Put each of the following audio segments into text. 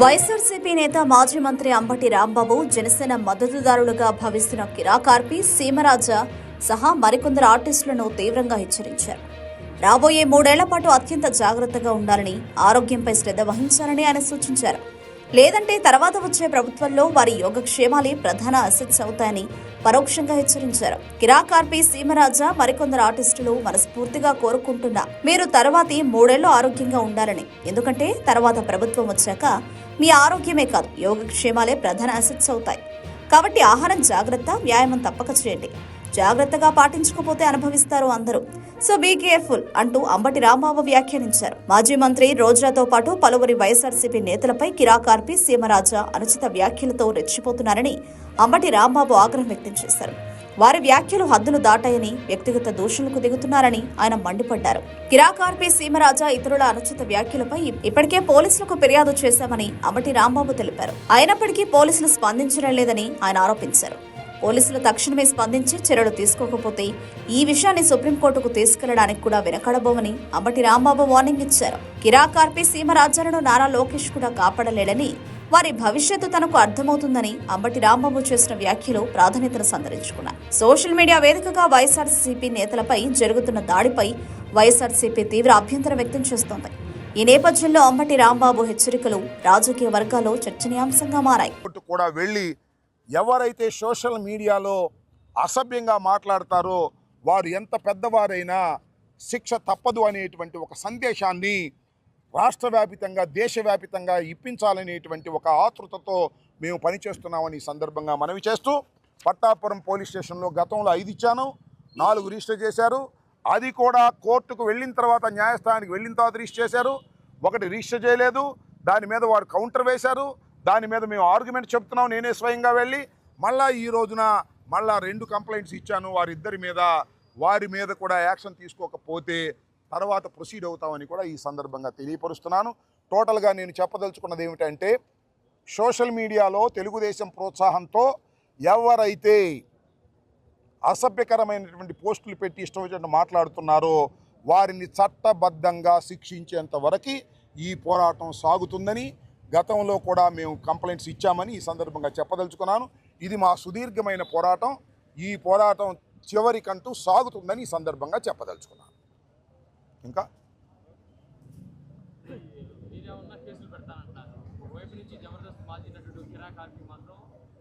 వైఎస్ఆర్సీపీ నేత మాజీ మంత్రి అంబటి రాంబాబు జనసేన మద్దతుదారులుగా భావిస్తున్న కిరాకార్పి సీమరాజా సహా మరికొందరు ఆర్టిస్టులను తీవ్రంగా హెచ్చరించారు. రాబోయే మూడేళ్ళ పాటు అత్యంత జాగ్రత్తగా ఉండాలని ఆరోగ్యంపై శ్రద్ధ వహించాలని ఆయన సూచించారు. లేదంటే తర్వాత వచ్చే ప్రభుత్వంలో వారి యోగక్షేమాలే ప్రధాన అసెట్స్ అవుతాయని పరోక్షంగా హెచ్చరించారు. కిరాకార్పి సీమరాజా మరికొందరు ఆర్టిస్టులు మనస్ఫూర్తిగా కోరుకుంటున్నా మీరు తర్వాతి మూడేళ్ళు ఆరోగ్యంగా ఉండాలని. ఎందుకంటే తర్వాత ప్రభుత్వం వచ్చాక మీ ఆరోగ్యమే కాదు యోగక్షేమాలే ప్రధాన అసెట్స్ అవుతాయి. కాబట్టి ఆహారం జాగ్రత్త వ్యాయామం తప్పక చేయండి. జాగ్రత్తగా పాటించకపోతే అనుభవిస్తారు అందరూ. సో బీ కేర్ఫుల్ అంటూ అంబటి రాంబాబు వ్యాఖ్యానించారు. మాజీ మంత్రి రోజాతో పాటు పలువురి వైఎస్ఆర్సీపీ నేతలపై కిరాకార్పి సీమరాజా అనుచిత వ్యాఖ్యలతో రెచ్చిపోతున్నారని అంబటి రాంబాబు ఆగ్రహం వ్యక్తం చేశారు. వారి వ్యాఖ్యలు హద్దులు దాటాయని వ్యక్తిగత దూషణలకు దిగుతున్నారని ఆయన మండిపడ్డారు. కిరాకార్పి సీమరాజా ఇతరుల అనుచిత వ్యాఖ్యలపై ఇప్పటికే పోలీసులకు ఫిర్యాదు చేశామని అమటి రాంబాబు తెలిపారు. అయినప్పటికీ పోలీసులు స్పందించడం లేదని ఆయన ఆరోపించారు. పోలీసులు తక్షణమే స్పందించి చర్యలు తీసుకోకపోతే ఈ విషయాన్ని సుప్రీంకోర్టుకు తీసుకెళ్ళడానికి కూడా వెనకడబోమని అంబటి రాంబాబు వార్నింగ్ ఇచ్చారు. కిరాకార్పి సీమరాజాలను నారా లోకేష్ కూడా కాపాడలేడని వారి భవిష్యత్తు తనకు అర్థమవుతుందని అంబటి రాంబాబు చేసిన వ్యాఖ్యలు ప్రాధాన్యతను సంతరించుకున్నాయి. సోషల్ మీడియా వేదికగా వైఎస్ఆర్సీపీ నేతలపై జరుగుతున్న దాడిపై వైఎస్ఆర్సీపీ తీవ్ర అభ్యంతరం వ్యక్తం చేస్తోంది. ఈ నేపథ్యంలో అంబటి రాంబాబు హెచ్చరికలు రాజకీయ వర్గాల్లో చర్చనీయాంశంగా మారాయి. కూడా వెళ్ళి ఎవరైతే సోషల్ మీడియాలో అసభ్యంగా మాట్లాడతారో వారు ఎంత పెద్దవారైనా శిక్ష తప్పదు అనేటువంటి ఒక సందేశాన్ని రాష్ట్ర వ్యాపితంగా దేశవ్యాపితంగా ఇప్పించాలనేటువంటి ఒక ఆతృతతో మేము పనిచేస్తున్నామని ఈ సందర్భంగా మనవి చేస్తూ పట్టాపురం పోలీస్ స్టేషన్లో గతంలో ఐదు ఇచ్చాను నాలుగు రిజిస్టర్ చేశారు. అది కూడా కోర్టుకు వెళ్ళిన తర్వాత న్యాయస్థానానికి వెళ్ళిన తర్వాత రిజిస్టర్ చేశారు. ఒకటి రిజిస్టర్ చేయలేదు. దాని మీద వారు కౌంటర్ వేశారు. దాని మీద మేము ఆర్గ్యుమెంట్ చెప్తున్నాం నేనే స్వయంగా వెళ్ళి. మళ్ళా ఈ రోజున మళ్ళా రెండు కంప్లైంట్స్ ఇచ్చాను. వారిద్దరి మీద వారి మీద కూడా యాక్షన్ తీసుకోకపోతే తర్వాత ప్రొసీడ్ అవుతామని కూడా ఈ సందర్భంగా తెలియపరుస్తున్నాను. టోటల్గా నేను చెప్పదలుచుకున్నది ఏమిటంటే సోషల్ మీడియాలో తెలుగుదేశం ప్రోత్సాహంతో ఎవరైతే అసభ్యకరమైనటువంటి పోస్టులు పెట్టి ఇష్టం వచ్చినట్టు మాట్లాడుతున్నారో వారిని చట్టబద్ధంగా శిక్షించేంత వరకు ఈ పోరాటం సాగుతుందని గతంలో కూడా మేము కంప్లైంట్స్ ఇచ్చామని ఈ సందర్భంగా చెప్పదలుచుకున్నాను. ఇది మా సుదీర్ఘమైన పోరాటం. ఈ పోరాటం చివరికంటూ సాగుతుందని ఈ సందర్భంగా చెప్పదలుచుకున్నాను. ఇంకా?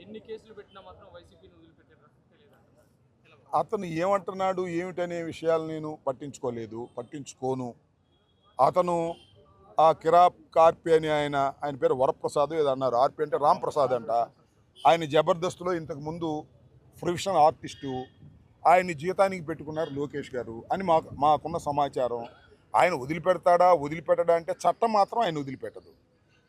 ఎన్ని కేసులు పెట్టినా మాత్రం వైసీపీని అతను ఏమంటున్నాడు ఏమిటనే విషయాలు నేను పట్టించుకోలేదు పట్టించుకోను. అతను ఆ కిరాప్ కార్పి అని ఆయన ఆయన పేరు వరప్రసాద్ ఏదో అన్నారు. ఆర్పి అంటే రామ్ ప్రసాద్ అంట. ఆయన జబర్దస్త్లో ఇంతకు ముందు ప్రొఫెషనల్ ఆర్టిస్టు ఆయన్ని జీతానికి పెట్టుకున్నారు లోకేష్ గారు అని మాకు మాకున్న సమాచారం. ఆయన వదిలిపెడతాడా వదిలిపెట్టడా అంటే చట్టం మాత్రం ఆయన వదిలిపెట్టదు.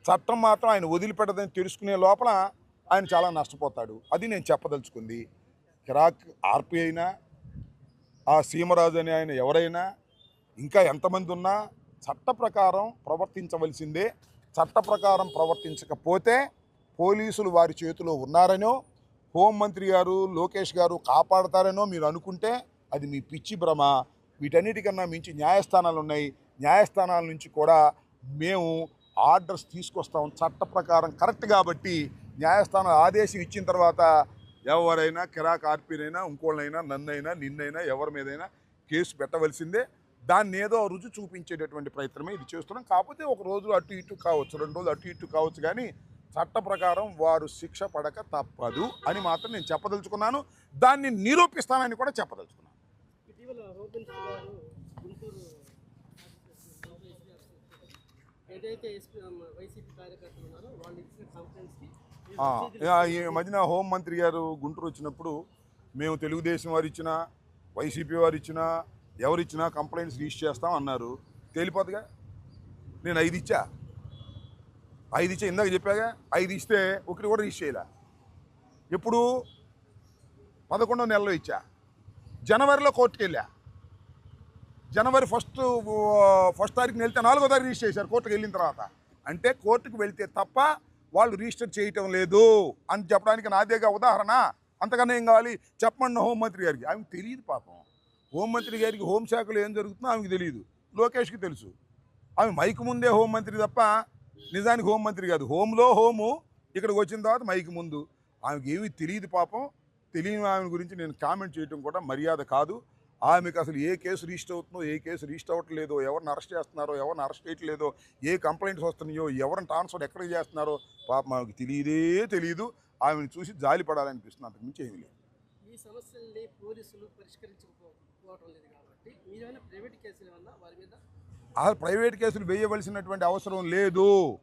చట్టం మాత్రం ఆయన వదిలిపెట్టదని తెలుసుకునే లోపల ఆయన చాలా నష్టపోతాడు. అది నేను చెప్పదలుచుకుంది. కిరాక్ ఆర్పి అయినా ఆ సీమరాజు అని ఆయన ఎవరైనా ఇంకా ఎంతమంది ఉన్నా చట్ట ప్రకారం ప్రవర్తించవలసిందే. చట్ట ప్రకారం ప్రవర్తించకపోతే పోలీసులు వారి చేతిలో ఉన్నారనో హోంమంత్రి గారు లోకేష్ గారు కాపాడతారనో మీరు అనుకుంటే అది మీ పిచ్చి భ్రమ. వీటన్నిటికన్నా మించి న్యాయస్థానాలు ఉన్నాయి. న్యాయస్థానాల నుంచి కూడా మేము ఆర్డర్స్ తీసుకొస్తాం చట్ట ప్రకారం కరెక్ట్ కాబట్టి న్యాయస్థానం ఆదేశం ఇచ్చిన తర్వాత ఎవరైనా కిరాక్ ఆర్పీనైనా ఇంకోళ్ళైనా నన్నైనా నిన్నైనా ఎవరి మీదైనా కేసు పెట్టవలసిందే. దాన్ని ఏదో రుజు చూపించేటటువంటి ప్రయత్నమే ఇది చేస్తున్నాం. కాకపోతే ఒక రోజు అటు ఇటు కావచ్చు రెండు రోజులు అటు ఇటు కావచ్చు కానీ చట్ట ప్రకారం వారు శిక్ష పడక తప్పదు అని మాత్రం నేను చెప్పదలుచుకున్నాను. దాన్ని నిరూపిస్తానని కూడా చెప్పదలుచుకున్నాను. ఈ మధ్యన హోంమంత్రి గారు గుంటూరు వచ్చినప్పుడు మేము తెలుగుదేశం వారు ఇచ్చినా వైసీపీ వారు ఇచ్చినా ఎవరు ఇచ్చినా కంప్లైంట్స్ రిజిస్టర్ చేస్తాం అన్నారు. తేలిపోతుందిగా నేను ఐదు ఇచ్చా? ఐదు ఇచ్చే ఇందాక చెప్పాగా ఐదు ఇస్తే ఒకటి కూడా రిజిస్టర్ చేయలే. ఎప్పుడు? పదకొండో నెలలో ఇచ్చా. జనవరిలో కోర్టుకి వెళ్ళా. జనవరి ఫస్ట్ ఫస్ట్ తారీఖున వెళ్తే నాలుగో తారీఖు రిజిస్టర్ చేశారు కోర్టుకు వెళ్ళిన తర్వాత. అంటే కోర్టుకు వెళ్తే తప్ప వాళ్ళు రిజిస్టర్ చేయటం లేదు అని చెప్పడానికి నాదేగా ఉదాహరణ. అంతకన్నా ఏం కావాలి? చెప్పండి హోంమంత్రి గారికి. ఆమెకు తెలియదు పాపం. హోంమంత్రి గారికి హోంశాఖలో ఏం జరుగుతుందో ఆమెకు తెలియదు. లోకేష్కి తెలుసు. ఆమె మైకు ముందే హోంమంత్రి తప్ప నిజానికి హోంమంత్రి కాదు. హోంలో హోము ఇక్కడికి వచ్చిన తర్వాత మైకి ముందు. ఆమెకి ఏమీ తెలియదు పాపం. తెలియని ఆమె గురించి నేను కామెంట్ చేయటం కూడా మర్యాద కాదు. ఆమెకు అసలు ఏ కేసు రిజిస్టర్ అవుతుందో ఏ కేసు రిజిస్టర్ అవ్వట్లేదో ఎవరిని అరెస్ట్ చేస్తున్నారో ఎవరిని అరెస్ట్ చేయట్లేదో ఏ కంప్లైంట్స్ వస్తున్నాయో ఎవరిని ట్రాన్స్ఫర్ ఎక్కడ చేస్తున్నారో పాపం ఆమెకు తెలియదే తెలియదు ఆమెను చూసి జాలి పడాలనిపిస్తుంది. అంతకుమించి ఏమీ లేదు. ఈ సమస్యల్ని పోలీసులు పరిష్కరించకపోవటం లేదు కాబట్టి మీరేమైనా ప్రైవేట్ కేసులు ఏమన్నా వారి మీద అసలు ప్రైవేట్ కేసులు వేయవలసినటువంటి అవసరం లేదు.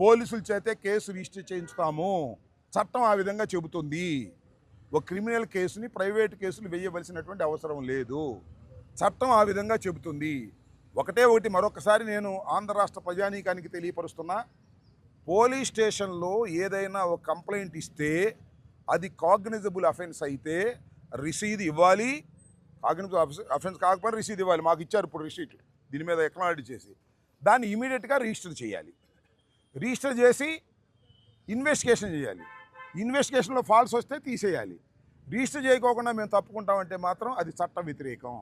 పోలీసుల చేతే కేసు రిజిస్టర్ చేయించుతాము. చట్టం ఆ విధంగా చెబుతుంది. ఒక క్రిమినల్ కేసుని ప్రైవేట్ కేసులు వేయవలసినటువంటి అవసరం లేదు. చట్టం ఆ విధంగా చెబుతుంది. ఒకటే ఒకటి మరొకసారి నేను ఆంధ్ర రాష్ట్ర ప్రజానీకానికి తెలియపరుస్తున్నా. పోలీస్ స్టేషన్లో ఏదైనా ఒక కంప్లైంట్ ఇస్తే అది కాగ్నిజబుల్ అఫెన్స్ అయితే రిసీద్ ఇవ్వాలి. కాగ్నిజబుల్ అఫెన్స్ కాకపోతే రిసీద్ ఇవ్వాలి. మాకు ఇచ్చారు ఇప్పుడు రిసీట్. దీని మీద ఎక్నాలజీ చేసి దాన్ని ఇమీడియట్గా రిజిస్టర్ చేయాలి. రిజిస్టర్ చేసి ఇన్వెస్టిగేషన్ చేయాలి. ఇన్వెస్టిగేషన్లో ఫాల్స్ వస్తే తీసేయాలి. రిజిస్టర్ చేయకోకుండా మేము తప్పుకుంటామంటే మాత్రం అది చట్ట వ్యతిరేకం.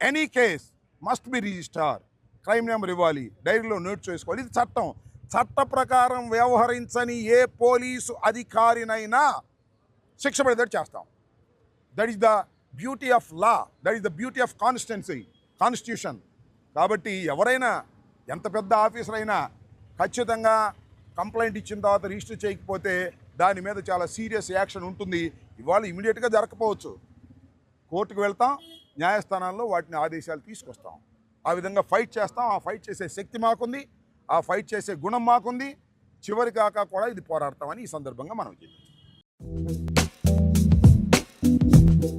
Any case must be registered crime number ఇవ్వాలి. డైరీలో నోట్ చేసుకోవాలి. ఇది చట్టం. చట్ట ప్రకారం వ్యవహరించని ఏ పోలీసు అధికారినైనా శిక్ష పడేటట్టు చేస్తాం. That is the beauty of law that is the beauty of constituency constitution కాబట్టి ఎవరైనా ఎంత పెద్ద ఆఫీసర్ అయినా ఖచ్చితంగా కంప్లైంట్ ఇచ్చిన తర్వాత రిజిస్టర్ చేయకపోతే దాని మీద చాలా సీరియస్ యాక్షన్ ఉంటుంది. ఇవాళ ఇమీడియట్గా జరగకపోవచ్చు. కోర్టుకు వెళ్తాం న్యాయస్థానాల్లో వాటిని ఆదేశాలు తీసుకొస్తాం. ఆ విధంగా ఫైట్ చేస్తాం. ఆ ఫైట్ చేసే శక్తి మాకుంది. ఆ ఫైట్ చేసే గుణం మాకుంది. చివరి కాక కూడా ఇది పోరాడతామని ఈ సందర్భంగా మనం చెప్తాం